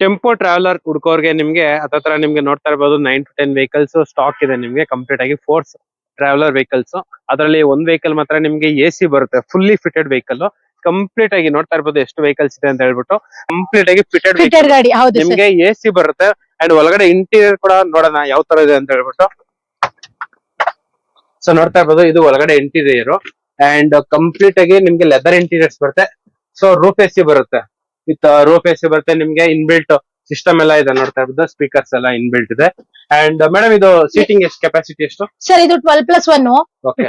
Tempo traveller ಹುಡ್ಕೋರ್ಗೆ ನಿಮ್ಗೆ ಹತ್ತತ್ರ ನಿಮ್ಗೆ ನೋಡ್ತಾ ಇರಬಹುದು nine to ten vehicles stock ಇದೆ ನಿಮ್ಗೆ ಕಂಪ್ಲೀಟ್ ಆಗಿ ಫೋರ್ಸ್ ಟ್ರಾವೆಲರ್ ವೆಹಿಕಲ್ಸ್ ಅದರಲ್ಲಿ ಒಂದ್ ವೆಹಿಕಲ್ ಮಾತ್ರ ನಿಮಗೆ ಎ ಸಿ ಬರುತ್ತೆ ಫುಲ್ಲಿ ಫಿಟೆಡ್ ವೆಹಿಕಲ್ ಕಂಪ್ಲೀಟ್ ಆಗಿ ನೋಡ್ತಾ ಇರಬಹುದು ಎಷ್ಟು ವೆಹಿಕಲ್ಸ್ ಇದೆ ಅಂತ ಹೇಳ್ಬಿಟ್ಟು ಕಂಪ್ಲೀಟ್ ಆಗಿ ಫಿಟೆಡ್ ಗಾಡಿ ಹೌದು ನಿಮ್ಗೆ ಎ ಸಿ ಬರುತ್ತೆ ಅಂಡ್ ಒಳಗಡೆ ಇಂಟೀರಿಯರ್ ಕೂಡ ನೋಡೋಣ ಯಾವ ತರ ಇದೆ ಅಂತ ಹೇಳ್ಬಿಟ್ಟು. ಸೊ ನೋಡ್ತಾ ಇರ್ಬೋದು ಇದು ಒಳಗಡೆ ಇಂಟೀರಿಯರ್ ಅಂಡ್ ಕಂಪ್ಲೀಟ್ ಆಗಿ ನಿಮ್ಗೆ ಲೆದರ್ ಇಂಟೀರಿಯರ್ಸ್ ಬರುತ್ತೆ. ಸೊ ರೂಫ್ ಎ ಸಿ ಬರುತ್ತೆ. ವಿತ್ ರೋಪ್ ಎ ಸಿ ಬರುತ್ತೆ ನಿಮ್ಗೆ ಇನ್ಬಿಲ್ಟ್ ಸಿಸ್ಟಮ್ ಎಲ್ಲ ಇದೆ ನೋಡ್ತಾ ಇರ್ಬೋದು ಸ್ಪೀಕರ್ಸ್ ಎಲ್ಲ ಇನ್ಬಿಲ್ಟ್ ಇದೆ. ಅಂಡ್ ಮೇಡಮ್ ಇದು ಸೀಟಿಂಗ್ ಎಷ್ಟು? ಕೆಪಾಸಿಟಿ ಎಷ್ಟು? ಸರ್ ಇದು twelve plus one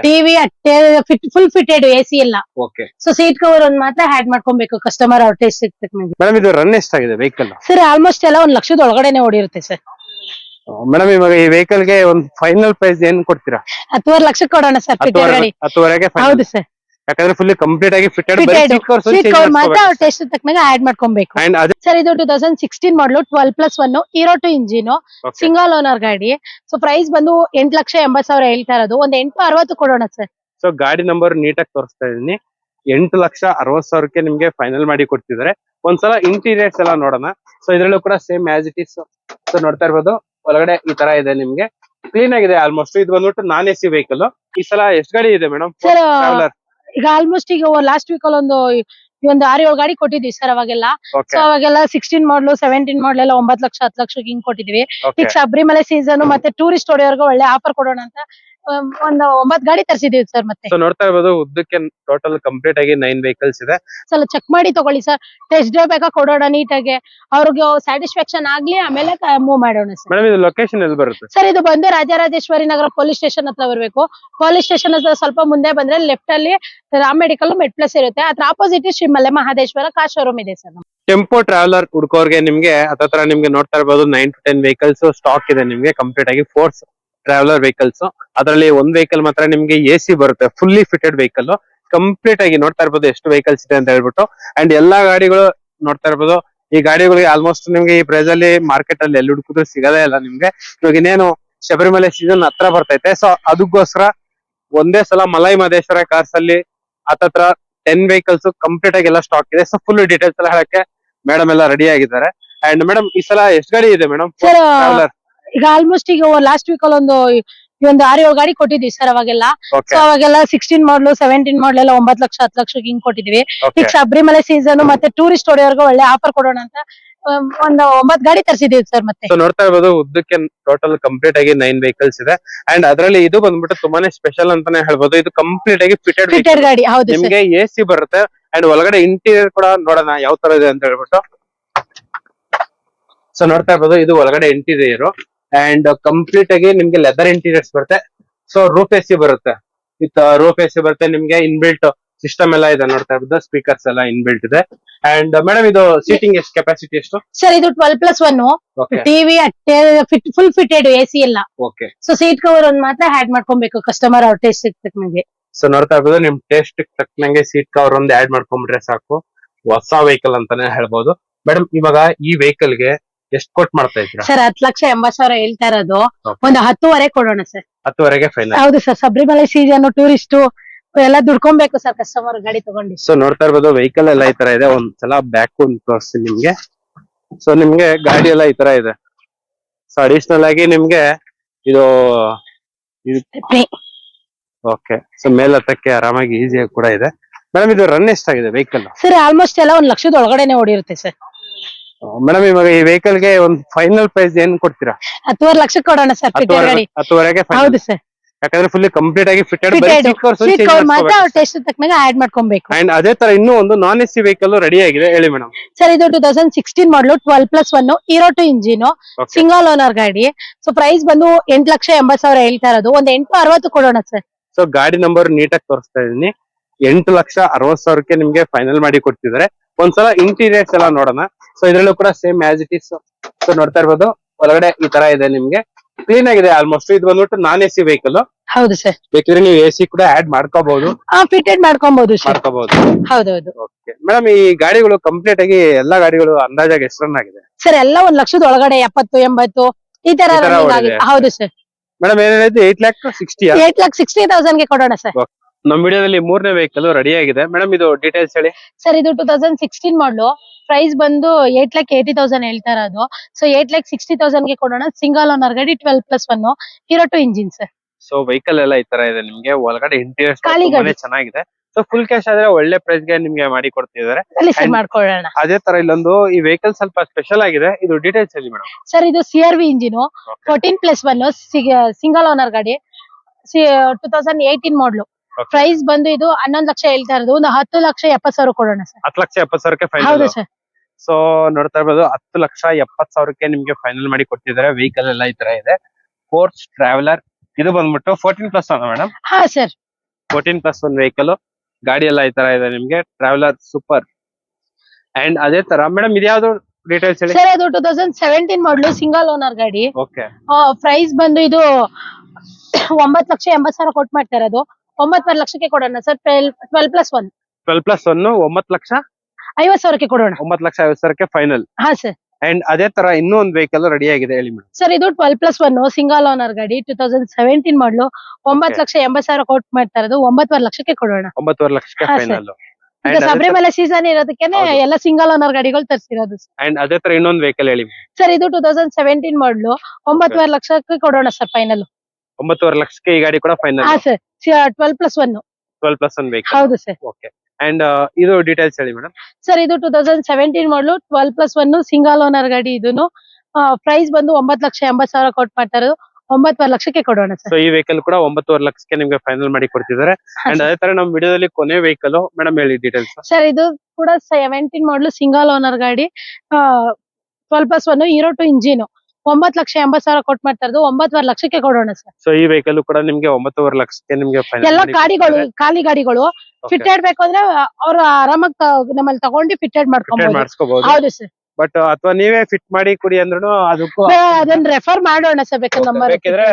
TV full fitted A C ಎಲ್ಲ. ಓಕೆ ಸೊ ಸೀಟ್ ಕವರ್ ಒಂದ್ ಮಾತ್ರ ಹ್ಯಾಡ್ ಮಾಡ್ಕೊಬೇಕು. ಕಸ್ಟಮರ್ ಅವ್ರ ಟೇಸ್ಟ್ ಮೇಡಮ್ ಇದು ರನ್ ಎಷ್ಟಾಗಿದೆ ವೆಹಿಕಲ್ ಸರ್ ಆಲ್ಮೋಸ್ಟ್ ಎಲ್ಲ ಒಂದ್ ಲಕ್ಷದ ಒಳಗಡೆನೆ ಓಡಿರುತ್ತೆ ಸರ್ ಮೇಡಮ್ ಇವಾಗ ಈ ವೆಹಿಕಲ್ಗೆ ಒಂದು ಫೈನಲ್ ಪ್ರೈಸ್ ಏನ್ ಕೊಡ್ತೀರಾ? ಹತ್ತುವರೆ ಲಕ್ಷ ಕೊಡೋಣ ಸರ್ ಹತ್ತುವರೆಗೆ. ಹೌದು ಸರ್ ಯಾಕಂದ್ರೆ ಫುಲ್ ಕಂಪ್ಲೀಟ್ ಆಗಿ ಫಿಟೆಡ್ ಫಿಟೆಡ್ ಸೀಟ್ ಕವರ್ ಮಾತ್ರ ಅವ್ರ ಟೇಸ್ಟ್ ತಕ್ಕನಾಗ ಆಡ್ ಮಾಡ್ಕೊಬೇಕು. ಅಂಡ್ ಅದೇ ಸರ್ ಇದು two thousand sixteen model twelve plus one ಇರೋ ಟು ಇಂಜಿನ್ ಸಿಂಗಲ್ ಓನರ್ ಗಾಡಿ. ಸೊ ಪ್ರೈಸ್ ಬಂದು ಎಂಟ್ ಲಕ್ಷ ಎಂಬತ್ ಸಾವಿರ ಹೇಳ್ತಾ ಇರೋದು. ಒಂದ್ ಎಂಟು ಅರವತ್ತು ಕೊಡೋಣ ಸರ್ ಸೊ ಗಾಡಿ ನಂಬರ್ ನೀಟಾಗಿ ತೋರಿಸ್ತಾ ಇದೀನಿ. ಎಂಟು ಲಕ್ಷ ಅರವತ್ ಸಾವಿರಕ್ಕೆ ನಿಮ್ಗೆ ಫೈನಲ್ ಮಾಡಿ ಕೊಡ್ತಿದ್ದಾರೆ. ಒಂದ್ಸಲ ಇಂಟೀರಿಯರ್ಸ್ ಎಲ್ಲ ನೋಡೋಣ. ಸೊ ಇದ್ರಲ್ಲೂ ಕೂಡ same as it is so ನೋಡ್ತಾ ಇರ್ಬೋದು. ಒಳಗಡೆ ಈ ತರ ಇದೆ ನಿಮ್ಗೆ. ಕ್ಲೀನ್ ಆಗಿದೆ ಆಲ್ಮೋಸ್ಟ್ ಇದು ಬಂದ್ಬಿಟ್ಟು ನಾನ್ ಎ ಸಿ ವೆಹಿಕಲ್ ಈ ಸಲ ಎಷ್ಟು ಗಾಡಿ ಇದೆ ಮೇಡಮ್ ಈಗ ಆಲ್ಮೋಸ್ಟ್ ಈಗ ಲಾಸ್ಟ್ ವೀಕ್ ಅಲ್ಲಿ ಒಂದು ಒಂದು ಆರು ಏಳು ಗಾಡಿ ಕೊಟ್ಟಿದ್ವಿ ಸರ್ ಅವಾಗೆಲ್ಲ. ಸೊ ಅವಾಗೆಲ್ಲ ಸಿಕ್ಸ್ಟೀನ್ ಮಾಡಲ್ ಸೆವೆಂಟೀನ್ ಮಾಡಲ್ ಎಲ್ಲ ಒಂಬತ್ತು ಲಕ್ಷ ಹತ್ತು ಲಕ್ಷಕ್ಕೆ ಹಿಂಗ್ ಕೊಟ್ಟಿದ್ವಿ ಈಗ ಶಬರಿಮಲೆ ಸೀಸನ್ ಮತ್ತೆ ಟೂರಿಸ್ಟ್ ಹೊಡೆಯೋರ್ಗೆ ಒಳ್ಳೆ ಆಫರ್ ಕೊಡೋಣ ಅಂತ ಒಂದು ಒಂಬತ್ ಗಾಡಿ ತರಿಸಿದೀವಿ ಸರ್ ಮತ್ತೆ. ಸೊ ನೋಡ್ತಾ ಇರ್ಬೋದು ಉದ್ದಕ್ಕೆ ಟೋಟಲ್ ಕಂಪ್ಲೀಟ್ ಆಗಿ ನೈನ್ ವೆಹಿಕಲ್ಸ್ ಇದೆ. ಸಲ ಚೆಕ್ ಮಾಡಿ ತಗೊಳ್ಳಿ ಸರ್ ಟೆಸ್ಟ್ ಡ್ರೈವ್ ಬೇಕಾ ಕೊಡೋಣ ನೀಟಾಗಿ. ಅವ್ರಿಗೆ ಸ್ಯಾಟಿಸ್ಫ್ಯಾಕ್ಷನ್ ಆಗ್ಲಿ ಆಮೇಲೆ ಮೂವ್ ಮಾಡೋಣ ಸರ್ ಮೇಡಮ್ ಇದು ಲೊಕೇಶನ್ ಎಲ್ಲಿ ಬರುತ್ತೆ? ಸರ್ ಇದು ಬಂದು ರಾಜರಾಜೇಶ್ವರಿ ನಗರ ಪೊಲೀಸ್ ಸ್ಟೇಷನ್ ಹತ್ರ ಬರಬೇಕು. ಪೊಲೀಸ್ ಸ್ಟೇಷನ್ ಹತ್ರ ಸ್ವಲ್ಪ ಮುಂದೆ ಬಂದ್ರೆ ಲೆಫ್ಟ್ ಅಲ್ಲಿ ರಾಮ್ ಮೆಡಿಕಲ್ ಮೆಡ್ ಪ್ಲಸ್ ಇರುತ್ತೆ. ಅದ್ರ opposite Shri Male Mahadeshwara car showroom ಇದೆ ಸರ್ ಟೆಂಪೋ ಟ್ರಾವೆಲರ್ ಹುಡುಕೋರ್ಗೆ ನಿಮ್ಗೆ ಹತ್ರ ನಿಮ್ಗೆ ನೋಡ್ತಾ ಇರ್ಬೋದು nine to ten vehicles stock ಇದೆ ನಿಮ್ಗೆ ಕಂಪ್ಲೀಟ್ ಆಗಿ ಫೋರ್ಸ್ ಟ್ರಾವೆಲರ್ ವೆಹಿಕಲ್ಸ್ ಅದರಲ್ಲಿ ಒಂದ್ ವೆಹಿಕಲ್ ಮಾತ್ರ ನಿಮ್ಗೆ ಎ ಸಿ ಬರುತ್ತೆ ಫುಲ್ಲಿ ಫಿಟೆಡ್ ವೆಹಿಕಲ್ ಕಂಪ್ಲೀಟ್ ಆಗಿ ನೋಡ್ತಾ ಇರ್ಬೋದು ಎಷ್ಟು ವೆಹಿಕಲ್ಸ್ ಇದೆ ಅಂತ ಹೇಳ್ಬಿಟ್ಟು. ಅಂಡ್ ಎಲ್ಲಾ ಗಾಡಿಗಳು ನೋಡ್ತಾ ಇರ್ಬೋದು. ಈ ಗಾಡಿಗಳಿಗೆ ಆಲ್ಮೋಸ್ಟ್ ನಿಮ್ಗೆ ಈ ಪ್ರೈಸ್ ಅಲ್ಲಿ ಮಾರ್ಕೆಟ್ ಅಲ್ಲಿ ಎಲ್ಲಿ ಹುಡುಕಿದ್ರು ಸಿಗದೇ ಇಲ್ಲ ನಿಮ್ಗೆ. ಇವಾಗ ಇನ್ನೇನು ಶಬರಿಮಲೆ ಸೀಸನ್ ಹತ್ರ ಬರ್ತೈತೆ. ಸೊ ಅದಕ್ಕೋಸ್ಕರ ಒಂದೇ ಸಲ ಮಲೈ ಮಹದೇಶ್ವರ ಕಾರ್ಸ್ ಅಲ್ಲಿ ಹತ್ತತ್ರ ಟೆನ್ ವೆಹಿಕಲ್ಸ್ ಕಂಪ್ಲೀಟ್ ಆಗಿ ಎಲ್ಲ ಸ್ಟಾಕ್ ಇದೆ. ಸೊ ಫುಲ್ ಡೀಟೇಲ್ಸ್ ಎಲ್ಲ ಹೇಳಕ್ಕೆ ಮೇಡಮ್ ಎಲ್ಲ ರೆಡಿ ಆಗಿದ್ದಾರೆ. ಅಂಡ್ ಮೇಡಮ್ ಈ ಸಲ ಎಷ್ಟು ಗಾಡಿ ಇದೆ ಮೇಡಮ್ ಟ್ರಾವೆಲರ್ ಈಗ ಆಲ್ಮೋಸ್ಟ್ ಈಗ ಲಾಸ್ಟ್ ವೀಕ್ ಅಲ್ಲಿ ಒಂದು ಈ ಒಂದು ಆರು ಏಳು ಗಾಡಿ ಕೊಟ್ಟಿದ್ವಿ ಸರ್ ಅವಾಗೆಲ್ಲ. ಸೊ ಅವಾಗೆಲ್ಲ ಸಿಕ್ಸ್ಟೀನ್ ಮಾಡ್ಲು ಸೆವೆಂಟೀನ್ ಮಾಡ್ಲು ಎಲ್ಲ ಒಂಬತ್ತು ಲಕ್ಷ ಹತ್ತು ಲಕ್ಷಕ್ಕೆ ಹಿಂಗ್ ಕೊಟ್ಟಿದ್ವಿ ಈಗ ಶಬರಿಮಲೆ ಸೀಸನ್ ಮತ್ತೆ ಟೂರಿಸ್ಟ್ ಹೊಡೆಯೋರ್ಗೆ ಒಳ್ಳೆ ಆಫರ್ ಕೊಡೋಣ ಅಂತ ಒಂದು ಒಂಬತ್ ಗಾಡಿ ತರಿಸಿದೀವಿ ಸರ್ ಮತ್ತೆ. ನೋಡ್ತಾ ಇರ್ಬೋದು ಉದ್ದಕ್ಕೆ ಟೋಟಲ್ ಕಂಪ್ಲೀಟ್ ಆಗಿ ನೈನ್ ವೆಹಿಕಲ್ಸ್ ಇದೆ. ಅಂಡ್ ಅದರಲ್ಲಿ ಇದು ಬಂದ್ಬಿಟ್ಟು ತುಂಬಾನೇ ಸ್ಪೆಷಲ್ ಅಂತಾನೆ ಹೇಳ್ಬೋದು. ಇದು ಕಂಪ್ಲೀಟ್ ಆಗಿ ಫಿಟೆಡ್ ಫಿಟೆಡ್ ಗಾಡಿ ಹೌದು ನಿಮ್ಗೆ ಎ ಸಿ ಬರುತ್ತೆ. ಅಂಡ್ ಒಳಗಡೆ ಇಂಟೀರಿಯರ್ ಕೂಡ ನೋಡೋಣ ಯಾವ ತರ ಇದೆ ಅಂತ ಹೇಳ್ಬಿಟ್ಟು. ಸೊ ನೋಡ್ತಾ ಇರ್ಬೋದು ಇದು ಒಳಗಡೆ ಇಂಟೀರಿಯರ್ ಅಂಡ್ ಕಂಪ್ಲೀಟ್ ಆಗಿ ನಿಮ್ಗೆ ಲೆದರ್ ಇಂಟೀರಿಯರ್ಸ್ ಬರುತ್ತೆ. ಸೊ ರೂಫ್ ಎ ಸಿ ಬರುತ್ತೆ. ವಿತ್ ರೂಫ್ ಎ ಸಿ ಬರುತ್ತೆ ನಿಮ್ಗೆ ಇನ್ಬಿಲ್ಟ್ ಸಿಸ್ಟಮ್ ಎಲ್ಲ ಇದೆ ನೋಡ್ತಾ ಇರೋದು ಸ್ಪೀಕರ್ಸ್ ಎಲ್ಲ ಇನ್ಬಿಲ್ಟ್ ಇದೆ. ಅಂಡ್ ಮೇಡಮ್ ಇದು ಸೀಟಿಂಗ್ ಎಷ್ಟು ಕೆಪಾಸಿಟಿ ಎಷ್ಟು? ಸರ್ ಇದು twelve plus one TV full fitted AC C ಎಲ್ಲ. ಓಕೆ ಸೊ ಸೀಟ್ ಕವರ್ ಒಂದ್ ಮಾತ್ರ ಆಡ್ ಮಾಡ್ಕೊಬೇಕು ಕಸ್ಟಮರ್ ಅವ್ರ ಟೇಸ್ಟ್ ತಕ್ಕಂಗೆ ಸೊ ನೋಡ್ತಾ ಇರ್ಬೋದು ನಿಮ್ ಟೇಸ್ಟ್ ತಕ್ಕನಂಗೆ ಸೀಟ್ ಕವರ್ ಒಂದ್ ಆಡ್ ಮಾಡ್ಕೊಂಡ್ಬಿಟ್ರೆ ಸಾಕು. ಹೊಸ ವೆಹಿಕಲ್ ಅಂತಾನೆ ಹೇಳ್ಬೋದು. ಮೇಡಮ್ ಇವಾಗ ಈ ವೆಹಿಕಲ್ಗೆ ಎಷ್ಟು ಕೊಟ್ ಮಾಡ್ತಾ ಇದ್ದೀರಾ? ಸರ್ ಹತ್ತು ಲಕ್ಷ ಎಂಬತ್ ಸಾವಿರ ಹೇಳ್ತಾ ಇರೋದು. ಒಂದು ಹತ್ತುವರೆ ಕೊಡೋಣ ಸರ್. ಹತ್ತುವರೆಗೆ ಫೈನಲ್ ಹೌದು ಸರ್ ಶಬರಿಮಲೆ ಸೀಸನ್ ಟೂರಿಸ್ಟ್ ಎಲ್ಲ ದುಡ್ಕೊಬೇಕು ಸರ್ ಕಸ್ಟಮರ್ ಗಾಡಿ ತಗೊಂಡು. ಸೊ ನೋಡ್ತಾ ಇರ್ಬೋದು ವೆಹಿಕಲ್ ಎಲ್ಲ ಈ ತರ ಇದೆ. ಒಂದ್ಸಲ ಬ್ಯಾಕ್ ಒಂದು ತೋರಿಸ್ತೀನಿ ನಿಮ್ಗೆ. ಸೊ ನಿಮ್ಗೆ ಗಾಡಿ ಎಲ್ಲ ಈ ತರ ಇದೆ. ಸೊ ಅಡಿಷನಲ್ ಆಗಿ ನಿಮ್ಗೆ ಇದು ಓಕೆ ಸೊ ಮೇಲತ್ತಕ್ಕೆ ಆರಾಮಾಗಿ ಈಸಿಯಾಗಿ ಕೂಡ ಇದೆ. ಮೇಡಮ್ ಇದು ರನ್ ಎಷ್ಟಾಗಿದೆ ವೆಹಿಕಲ್ ಸರ್ ಆಲ್ಮೋಸ್ಟ್ ಎಲ್ಲ ಒಂದ್ ಲಕ್ಷದ ಒಳಗಡೆನೆ ಓಡಿರುತ್ತೆ ಸರ್. ಮೇಡಮ್ ಇವಾಗ ಈ ವೆಹಿಕಲ್ಗೆ ಒಂದು ಫೈನಲ್ ಪ್ರೈಸ್ ಏನ್ ಕೊಡ್ತೀರಾ? ಹತ್ತುವರೆ ಲಕ್ಷ ಕೊಡೋಣ ಸರ್ ಫಿಟೆಡ್ ಹತ್ತುವರೆ ಗಾಡಿ. ಹತ್ತುವರೆಗೆ. ಹೌದು ಸರ್ ಯಾಕಂದ್ರೆ ಫುಲ್ ಕಂಪ್ಲೀಟ್ ಆಗಿ ಫಿಟ್ ಫಿಟೆಡ್ ಮಾತ್ರ ಟೇಸ್ಟ್ ತಕ್ಕನಾಗ ಆಡ್ ಮಾಡ್ಕೊಬೇಕು. ಅಂಡ್ ಅದೇ ತರ ಇನ್ನೂ ಒಂದು non AC C vehicle ready ಆಗಿದೆ. ಹೇಳಿ ಮೇಡಮ್ ಸರ್ ಇದು two thousand sixteen model twelve plus one ಇರೋ ಟು ಇಂಜಿನ್ ಸಿಂಗಲ್ ಓನರ್ ಗಾಡಿ. ಸೊ ಪ್ರೈಸ್ ಬಂದು ಎಂಟ್ ಲಕ್ಷ ಎಂಬತ್ ಸಾವಿರ ಹೇಳ್ತಾ ಇರೋದು. ಒಂದ್ ಎಂಟು ಅರವತ್ತು ಕೊಡೋಣ ಸರ್ ಸೊ ಗಾಡಿ ನಂಬರ್ ನೀಟಾಗಿ ತೋರಿಸ್ತಾ ಇದೀನಿ ಎಂಟು ಲಕ್ಷ ಅರವತ್ ಸಾವಿರಕ್ಕೆ ನಿಮ್ಗೆ ಫೈನಲ್ ಮಾಡಿ ಕೊಡ್ತಿದ್ದಾರೆ. ಒಂದ್ಸಲ ಇಂಟೀರಿಯರ್ಸ್ ಎಲ್ಲ ನೋಡೋಣ. ಸೊ ಇದ್ರಲ್ಲೂ ಕೂಡ same as it is so ನೋಡ್ತಾ ಇರ್ಬೋದು. ಒಳಗಡೆ ಈ ತರ ಇದೆ ನಿಮ್ಗೆ. ಕ್ಲೀನ್ ಆಗಿದೆ ಆಲ್ಮೋಸ್ಟ್ ಇದು ಬಂದ್ಬಿಟ್ಟು ನಾನ್ ಎ ಸಿ ವೆಹಿಕಲ್ ಹೌದು ಸರ್ ಬೇಕಿದ್ರೆ ನೀವು ಎ ಸಿ ಕೂಡ ಆಡ್ ಮಾಡ್ಕೋಬಹುದು. ಫಿಟೆಡ್ ಮಾಡ್ಕೊಬಹುದು ಮಾಡ್ಕೋಬಹುದು. ಹೌದೌದು. ಮೇಡಮ್ ಈ ಗಾಡಿಗಳು ಕಂಪ್ಲೀಟ್ ಆಗಿ ಎಲ್ಲಾ ಗಾಡಿಗಳು ಅಂದಾಜಾಗಿ ಎಷ್ಟು ರನ್ ಆಗಿದೆ? ಸರ್ ಎಲ್ಲ ಒಂದ್ ಲಕ್ಷದ ಒಳಗಡೆ ಎಪ್ಪತ್ತು ಎಂಬತ್ತು ಈ ತರ ಹೌದು sir madam ಏನೇನೈತೆ eight lakh sixty eight lakh sixty ತೌಸಂಡ್ಗೆ ಕೊಡೋಣ ಸರ್ ನಮ್ ವಿಡಿಯೋದಲ್ಲಿ ಮೂರನೇ ವೆಹಿಕಲ್ ರೆಡಿ ಆಗಿದೆ. ಮೇಡಮ್ ಇದು ಡೀಟೇಲ್ಸ್ ಹೇಳಿ. ಸರ್ ಇದು two thousand sixteen model price ಬಂದು ಏಟ್ ಲ್ಯಾಕ್ ಏಟಿ ತೌಸಂಡ್ ಹೇಳ್ತಾ ಇರೋದು. ಸೊ ಏಟ್ ಲ್ಯಾಕ್ ಸಿಕ್ಸ್ಟಿ ತೌಸಂಡ್ಗೆ ಕೊಡೋಣ. ಸಿಂಗಲ್ ಓನರ್ ಗಾಡಿ twelve plus one hero two engine sir so vehicle ಎಲ್ಲ ಈ ತರ ಇದೆ ನಿಮ್ಗೆ. ಒಳಗಡೆ ಇಂಟೀರಿಯರ್ ಖಾಲಿ ತುಂಬಾನೇ ಗಾಡಿ. ಚೆನ್ನಾಗಿದೆ. ಸೊ ಫುಲ್ ಕ್ಯಾಶ್ ಆದ್ರೆ ಒಳ್ಳೆ ಪ್ರೈಸ್ಗೆ ನಿಮ್ಗೆ ಮಾಡಿ ಕೊಡ್ತಿದ್ದಾರೆ. And- ಮಾಡ್ಕೊಳ್ಳೋಣ. ಅದೇ ತರ ಇಲ್ಲೊಂದು ಈ ವೆಹಿಕಲ್ ಸ್ವಲ್ಪ ಸ್ಪೆಷಲ್ ಆಗಿದೆ. ಇದು ಡೀಟೇಲ್ಸ್ ಹೇಳಿ ಮೇಡಮ್ ಸರ್ ಇದು C R V engine fourteen plus one single owner ಗಾಡಿ. Two thousand eighteen model. Price ಬಂದು ಇದು ಹನ್ನೊಂದು ಲಕ್ಷ ಹೇಳ್ತಾ ಇರೋದು. ಒಂದು ಹತ್ತು ಲಕ್ಷ ಎಪ್ಪತ್ತು ಸಾವಿರ ಕೊಡೋಣ ಸರ್. ಹತ್ತು ಲಕ್ಷ ಎಪ್ಪತ್ ಸಾವಿರಕ್ಕೆ ಹೌದು ಫೈನಲ್ ಸರ್. ಸೊ ನೋಡ್ತಾ ಇರ್ಬೋದು ಹತ್ತು ಲಕ್ಷ ಎಪ್ಪತ್ ಸಾವಿರಕ್ಕೆ ನಿಮ್ಗೆ ಫೈನಲ್ ಮಾಡಿ ಕೊಟ್ಟಿದ್ದಾರೆ. ವೆಹಿಕಲ್ ಎಲ್ಲ ಈ ತರ ಇದೆ. ಫೋರ್ಸ್ ಟ್ರಾವೆಲರ್ ಇದು ಬಂದ್ಬಿಟ್ಟು ಫೋರ್ಟೀನ್ ಪ್ಲಸ್ ಅಲ್ಲ ಮೇಡಮ್ ಹಾ ಸರ್. ಫೋರ್ಟೀನ್ ಪ್ಲಸ್ ಒಂದ್ ವೆಹಿಕಲ್ ಗಾಡಿ ಎಲ್ಲ ಈ ತರ ಇದೆ ನಿಮ್ಗೆ. ಟ್ರಾವೆಲರ್ ಸೂಪರ್ ಅಂಡ್ ಅದೇ ತರ ಮೇಡಮ್ ಇದ್ಯಾವ್ದು ಡೀಟೇಲ್ಸ್ ಹೇಳಿ? ಸರ್ ಅದು two thousand seventeen model single owner ಗಾಡಿ. ಓಕೆ ಪ್ರೈಸ್ ಬಂದು ಇದು ಒಂಬತ್ತು ಲಕ್ಷ ಎಂಬತ್ ಸಾವಿರ ಕೊಟ್ಟು ಮಾಡ್ತಾ ಇರೋದು. ಒಂಬತ್ತುವರೆ ಲಕ್ಷಕ್ಕೆ ಕೊಡೋಣ sir. Twelve twelve plus one twelve plus one ಒಂಬತ್ತು ಲಕ್ಷ? ಐವತ್ ಸಾವಿರಕ್ಕೆ ಕೊಡೋಣ. ಒಂಬತ್ತು ಲಕ್ಷ ಐವತ್ತು ಸಾವಿರಕ್ಕೆ ಫೈನಲ್ ಹಾ ಸರ್ ಅಂಡ್ ಅದೇ ತರ ಇನ್ನೂ ಒಂದು ವೆಹಿಕಲ್ ರೆಡಿ ಆಗಿದೆ ಹೇಳಿ ಮೇಡಮ್ ಸರ್ ಇದು twelve plus one single owner ಗಾಡಿ ಟೂ ತೌಸಂಡ್ ಸೆವೆಂಟೀನ್ ಮಾಡಲು ಒಂಬತ್ತು ಲಕ್ಷ ಎಂಬತ್ ಸಾವಿರ ಕೋಟ್ ಮಾಡ್ತಾ ಇರೋದು. ಒಂಬತ್ತುವರೆ ಲಕ್ಷಕ್ಕೆ ಕೊಡೋಣ. ಒಂಬತ್ತುವರೆ ಲಕ್ಷಕ್ಕೆ ಹಾ, sir. ಫೈನಲ್ ಈಗ ಶಬರಿಮಲೆ ಸೀಸನ್ ಇರೋದಕ್ಕೆ ಹೌದು. ಎಲ್ಲ ಸಿಂಗಲ್ ಓನರ್ ಗಾಡಿಗಳು ತರಿಸಿರೋದು ಅಂಡ್ ಅದೇ ತರ ಇನ್ನೊಂದು ವೆಹಿಕಲ್ ಹೇಳಿ ಸರ್ ಇದು ಟೂ ತೌಸಂಡ್ ಸೆವೆಂಟೀನ್ ಮಾಡಲು ಒಂಬತ್ತುವರೆ ಲಕ್ಷಕ್ಕೆ ಕೊಡೋಣ ಸರ್ ಫೈನಲ್ ಒಂಬತ್ತುವರೆ ಲಕ್ಷಕ್ಕೆ ಈ ಗಾಡಿ ಕೂಡ ಫೈನಲ್ ಹಾ sir twelve plus one twelve plus one ಬೇಕು ಹೌದು ಸರ್ ಓಕೆ ಅಂಡ್ ಇದು ಡೀಟೇಲ್ಸ್ ಹೇಳಿ ಮೇಡಮ್ ಸರ್ ಇದು two thousand seventeen model twelve plus one single owner ಗಾಡಿ ಇದನ್ನು ಪ್ರೈಸ್ ಬಂದು ಒಂಬತ್ತು ಲಕ್ಷ ಎಂಬತ್ತು ಸಾವಿರ ಕೊಟ್ಟು ಮಾಡ್ತಾ ಇರೋದು ಒಂಬತ್ತುವರೆ ಲಕ್ಷಕ್ಕೆ ಕೊಡೋಣ ಸೊ ಸರ್ ಈ ವೆಹಿಕಲ್ ಕೂಡ ಒಂಬತ್ತುವರೆ ಲಕ್ಷಕ್ಕೆ ನಿಮ್ಗೆ ಫೈನಲ್ ಮಾಡಿ ಕೊಡ್ತಿದ್ದಾರೆ. ಅಂಡ್ ಅದೇ ತರ ನಮ್ಮ ವಿಡಿಯೋದಲ್ಲಿ ಕೊನೆ ವೆಹಿಕಲ್ ಮೇಡಮ್ ಹೇಳಿ ಡೀಟೇಲ್ಸ್ ಸರ್ ಇದು ಕೂಡ ಸೆವೆಂಟೀನ್ ಮಾಡಲು ಸಿಂಗಲ್ ಓನರ್ ಗಾಡಿ. Twelve plus one hero two engine ಒಂಬತ್ತು ಲಕ್ಷ ಎಂಬತ್ ಸಾವಿರ ಕೊಟ್ಟು ಮಾಡ್ತಾ ಇರೋದು ಒಂಬತ್ತುವರೆ ಲಕ್ಷಕ್ಕೆ ಕೊಡೋಣ ಸರ್. ಸೊ ಈ ವೆಹಿಕಲ್ ಕೂಡ ನಿಮ್ಗೆ ಒಂಬತ್ತುವರೆ ಲಕ್ಷಕ್ಕೆ ನಿಮ್ಗೆ ಎಲ್ಲ ಗಾಡಿಗಳು ಖಾಲಿ ಗಾಡಿಗಳು ಫಿಟ್ಟೆಡ್ ಬೇಕು ಅಂದ್ರೆ ಅವ್ರು ಆರಾಮಾಗಿ ನಮ್ಮಲ್ಲಿ ತಗೊಂಡು ಫಿಟ್ಟೆಡ್ ಮಾಡ್ಕೊಬಹುದು ಹೌದು ಸರ್. ಬಟ್ ಅಥವಾ ನೀವೇ ಫಿಟ್ ಮಾಡಿ ಕೊಡಿ ಅಂದ್ರೂ ಅದಕ್ಕೂ ಅದನ್ನ ರೆಫರ್ ಮಾಡೋಣ ಸರ್ ಬೇಕಾದ್ರೆ ನಂಬರ್ ನಮ್ಮ ಬೇಕಿದ್ರೆ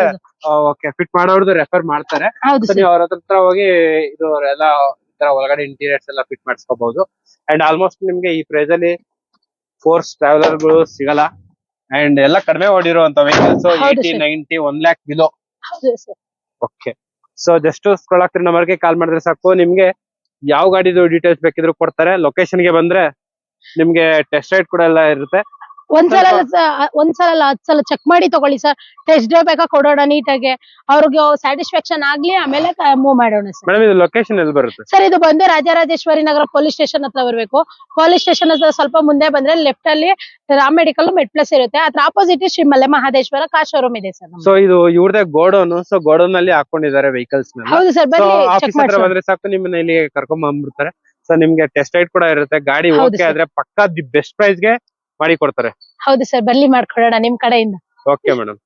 ಓಕೆ ಫಿಟ್ ಮಾಡೋರ್ದು ರೆಫರ್ ಮಾಡ್ತಾರೆ. ಹೌದು ಸರ್. ನೀವು ಅವ್ರ ಹತ್ರ ಹೋಗಿ ಇದು ಎಲ್ಲ ತರ ಒಳಗಡೆ ಇಂಟೀರಿಯರ್ಸ್ ಎಲ್ಲ ಫಿಟ್ ಮಾಡಿಸ್ಕೋಬಹುದು ಅಂಡ್ ಆಲ್ಮೋಸ್ಟ್ ನಿಮ್ಗೆ ಈ ಪ್ರೈಸ್ ಅಲ್ಲಿ ಫೋರ್ಸ್ ಟ್ರಾವೆಲರ್ಗಳು ಸಿಗಲ್ಲ. ಅಂಡ್ ಎಲ್ಲ ಕಡಿಮೆ ಓಡಿರುವಂತ ವೆಹಿಕಲ್ಸ್ ಹೌದು eighty sir. Ninety one lakh below ಹೌದು sir okay so just scroll ಆಗ್ತಿರೋ ನಂಬರ್ಗೆ ಕಾಲ್ ಮಾಡಿದ್ರೆ ಸಾಕು. ನಿಮ್ಗೆ ಯಾವ ಗಾಡಿದು ಡೀಟೇಲ್ಸ್ ಬೇಕಿದ್ರು ಕೊಡ್ತಾರೆ. ಲೊಕೇಶನ್ಗೆ ಬಂದ್ರೆ ನಿಮ್ಗೆ ಟೆಸ್ಟ್ ರೈಡ್ ಕೂಡ ಎಲ್ಲ ಇರುತ್ತೆ. ಒಂದ್ಸಲ ಒಂದ್ಸಲ ಅಲ್ಲ ಹತ್ ಸಲ ಚೆಕ್ ಮಾಡಿ ತಗೊಳ್ಳಿ ಸರ್ ಟೆಸ್ಟ್ ಡ್ರೈವ್ ಬೇಕಾ ಕೊಡೋಣ ನೀಟಾಗಿ. ಅವ್ರಿಗೆ ಸ್ಯಾಟಿಸ್ಫ್ಯಾಕ್ಷನ್ ಆಗ್ಲಿ ಆಮೇಲೆ ಮೂವ್ ಮಾಡೋಣ ಸರ್ ಮೇಡಮ್ ಇದು ಲೊಕೇಶನ್ ಎಲ್ಲಿ ಬರುತ್ತೆ? ಸರ್ ಇದು ಬಂದು ರಾಜರಾಜೇಶ್ವರಿ ನಗರ ಪೊಲೀಸ್ ಸ್ಟೇಷನ್ ಹತ್ರ ಬರಬೇಕು. ಪೊಲೀಸ್ ಸ್ಟೇಷನ್ ಹತ್ರ ಸ್ವಲ್ಪ ಮುಂದೆ ಬಂದ್ರೆ ಲೆಫ್ಟ್ ಅಲ್ಲಿ ರಾಮ್ ಮೆಡಿಕಲ್ ಮೆಟ್ ಪ್ಲಸ್ ಇರುತ್ತೆ. ಅದ್ರ opposite Shri Male Mahadeshwara car showroom ಇದೆ ಸರ್ ಸೊ ಇದು ಇವ್ರದೇ ಗೋಡೌನ್. ಸೊ ಗೋಡೌನ್ ಅಲ್ಲಿ ಹಾಕೊಂಡಿದ್ದಾರೆ ವೆಹಿಕಲ್ಸ್ ಹೌದು ಸರ್ ಬನ್ನಿ ಬಂದ್ರೆ ಸಾಕು ನಿಮ್ಮನ್ನ ಇಲ್ಲಿ ಕರ್ಕೊಂಡ್ ಬಂದ್ಬಿಡ್ತಾರೆ. ಸೊ ನಿಮ್ಗೆ ಟೆಸ್ಟ್ ರೈಡ್ ಕೂಡ ಇರುತ್ತೆ. ಗಾಡಿ ಓಕೆ ಆದ್ರೆ ಪಕ್ಕಾ ದಿ ಬೆಸ್ಟ್ ಪ್ರೈಸ್ಗೆ ಮಾಡಿ ಕೊಡ್ತಾರೆ. ಹೌದು ಸರ್ ಬರ್ಲಿ ಮಾಡ್ಕೊಡೋಣ ನಿಮ್ ಕಡೆಯಿಂದ. Okay madam